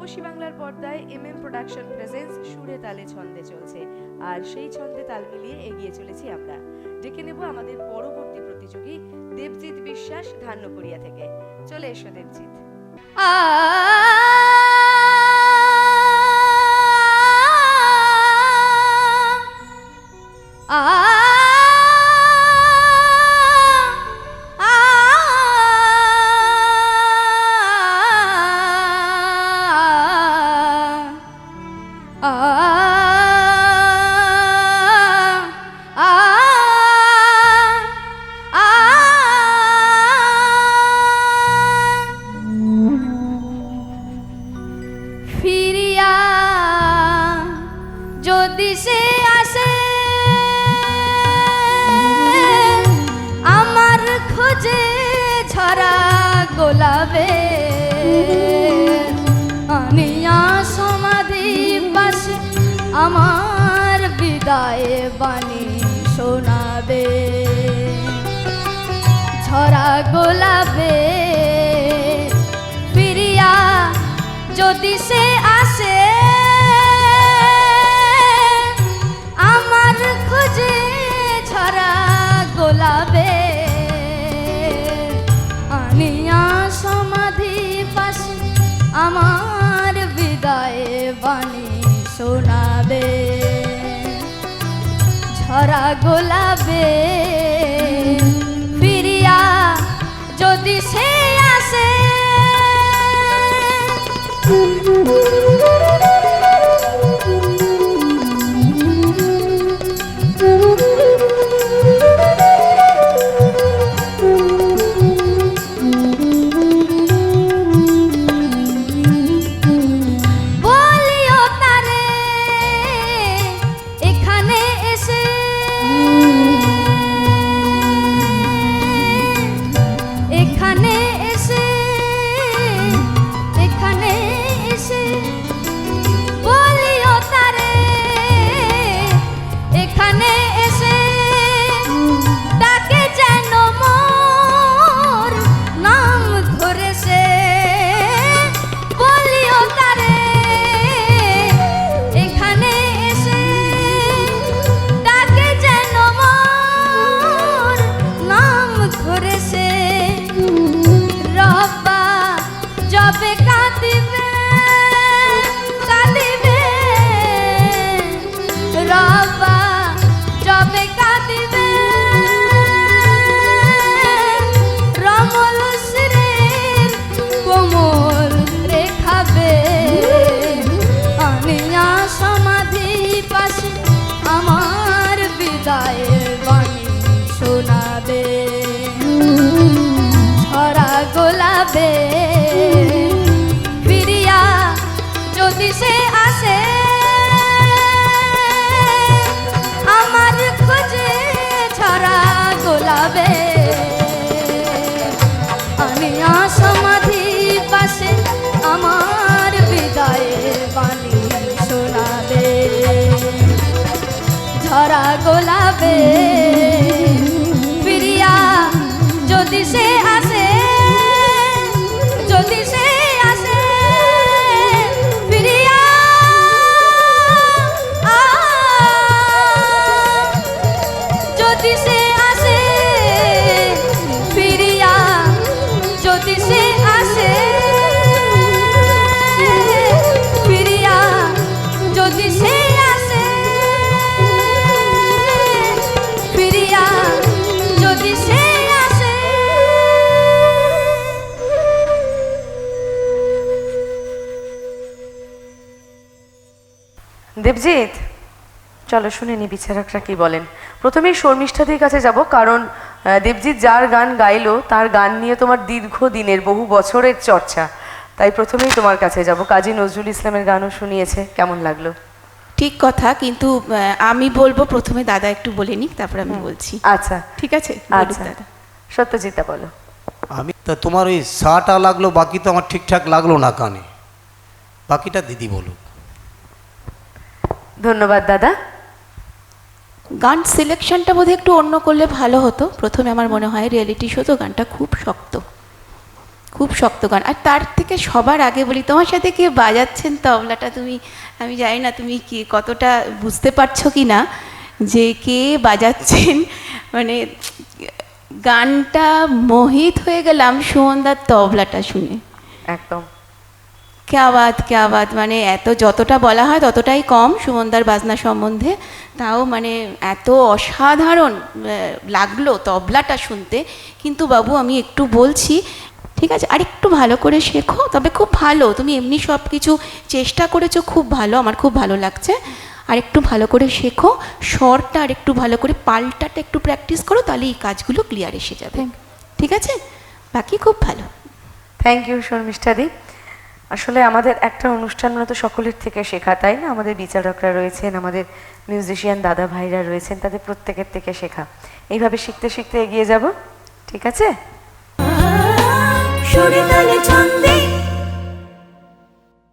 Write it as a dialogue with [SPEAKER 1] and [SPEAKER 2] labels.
[SPEAKER 1] রূপসী বাংলার পর্দায় M M production presence সুরে তালে ছন্দে চলছে। আর সেই ছন্দে তাল মিলিয়ে এগিয়ে চলেছি আমরা। ডেকে নেব আমাদের পরবর্তী প্রতিযোগী দেবজিৎ বিশ্বাস ধান্যপুরিয়া থেকে। চলে এসো দেবজিৎ।
[SPEAKER 2] ফিরিয়া ঝরা গোলাবে। আনিয়া সমাধি পাশে আমার বিদায় বাণী শোনাবে। ঝরা গোলাবে ফিরিয়া যদি সে বিদায় বাণী শোনাবে ঝরা গোলাবে ফিরিয়া যদি সে আসে। গোলাপে ফিরিয়া যদি সে আসে, আমার খোঁজে ছড়া গোলাপে। আনিয়া সমাধি পাশে আমার বিদায়ের বাণী শোনাবে। ঝরা গোলাপে
[SPEAKER 1] দেবজিৎ। চলো শুনে নি বিচারকরা কি বলেন। প্রথমেই শর্মিষ্ঠাদির কাছে যাব কারণ দেবজিৎ যার গান গাইলো তার গান নিয়ে তোমার দীর্ঘ দিনের বহু বছরের চর্চা। তাই প্রথমেই তোমার কাছে যাব। কাজী নজরুল ইসলামের গানও শুনিয়েছে কেমন লাগল?
[SPEAKER 3] ঠিক কথা কিন্তু আমি বলব প্রথমে দাদা একটু বলে নিক তারপর আমি বলছি।
[SPEAKER 1] আচ্ছা।
[SPEAKER 3] ঠিক আছে?
[SPEAKER 1] আচ্ছা।
[SPEAKER 3] দাদা।
[SPEAKER 1] সত্যজিৎটা বলো।
[SPEAKER 4] আমি তা তোমার ওই সাটা লাগল বাকি তো আমার ঠিকঠাক লাগল না কানে। বাকিটা দিদি বলুক।
[SPEAKER 1] ধন্যবাদ দাদা।
[SPEAKER 3] গান সিলেকশনটা বোধহয় একটু অন্য করলে ভালো হতো। প্রথমে আমার মনে হয় রিয়েলিটি শো তো গানটা খুব শক্ত। খুব শক্ত গান। আর তার থেকে সবার আগে বলি তোমার সাথে কে বাজাচ্ছেন তবলাটা? তুমি আমি জানি না তুমি কি কতটা বুঝতে পারছ কি না যে কে বাজাচ্ছেন? মানে গানটা মোহিত হয়ে গেলাম সুমনদার তবলাটা শুনে।
[SPEAKER 1] একদম।
[SPEAKER 3] ক্যা বাত ক্যা বাত মানে এত যতটা বলা হয় ততটাই কম সুমনদার বাজনা সম্বন্ধে। তাও মানে এত অসাধারণ লাগল তবলাটা শুনতে। কিন্তু বাবু আমি একটু বলছি ঠিক আছে? আর একটু ভালো করে শেখো তবে খুব ভালো। তুমি এমনি সব কিছু চেষ্টা করেছ খুব ভালো আমার খুব ভালো লাগছে। আর একটু ভালো করে শেখো স্বরটা আর একটু ভালো করে পাল্টাটা একটু প্র্যাকটিস করো তাহলে এই কাজগুলো ক্লিয়ার এসে যাবে। ঠিক আছে? বাকি খুব ভালো।
[SPEAKER 1] থ্যাংক ইউ শর্মিষ্ঠাদি আসলে আমাদের একটা অনুষ্ঠান মূলত সকলের থেকে শেখা, তাই না? আমাদের বিচারকরা রয়েছেন, আমাদের মিউজিশিয়ান দাদা ভাইরা রয়েছেন, তাদের প্রত্যেকের থেকে শেখা। এইভাবে শিখতে শিখতে এগিয়ে যাব, ঠিক আছে?